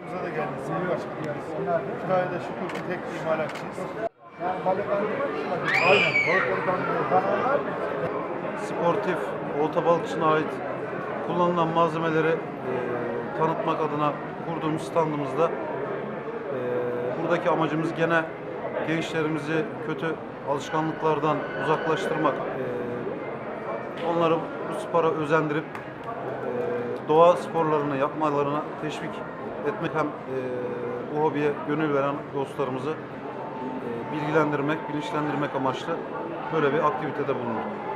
Yanımıza da geldi. Sayın Başkanım yani. Kütahya'da şükür ki tek imalatçıyız. Aynen. Balıkları kandırıyor. sportif olta balıkçına ait kullanılan malzemeleri e, tanıtmak adına kurduğumuz standımızda buradaki amacımız gene gençlerimizi kötü alışkanlıklardan uzaklaştırmak, e, onları bu spora özendirip e, doğa sporlarını yapmalarına teşvik etmek hem e, bu hobiye gönül veren dostlarımızı e, bilgilendirmek, bilinçlendirmek amaçlı böyle bir aktivitede bulunduk.